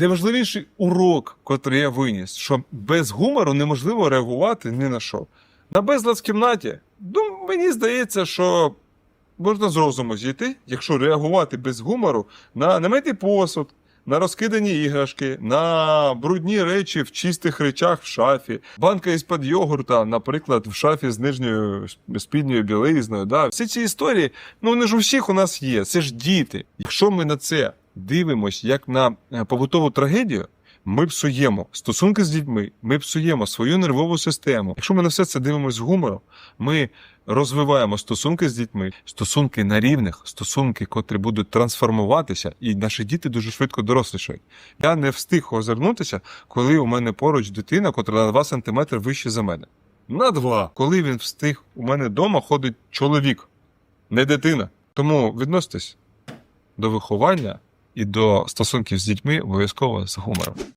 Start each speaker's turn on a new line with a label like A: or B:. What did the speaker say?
A: Найважливіший урок, котрий я виніс, що без гумору неможливо реагувати ні на що. На безлад в кімнаті, ну, мені здається, що можна з розуму зійти, якщо реагувати без гумору на немитий посуд, на розкидані іграшки, на брудні речі в чистих речах в шафі, банка із-під йогурта, наприклад, в шафі з нижньою спідньою білизною. Да. Всі ці історії, ну вони ж у всіх у нас є. Це ж діти. Якщо ми на це дивимось як на е, побутову трагедію, ми псуємо стосунки з дітьми, ми псуємо свою нервову систему. Якщо ми на все це дивимося з гумором, ми розвиваємо стосунки з дітьми, стосунки на рівних, стосунки, котрі будуть трансформуватися, і наші діти дуже швидко дорослішають. Я не встиг озирнутися, коли у мене поруч дитина, котра на 2 см вище за мене. На два. Коли він встиг, у мене вдома ходить чоловік, не дитина. Тому відноситесь до виховання і до стосунків з дітьми обов'язково з гумором.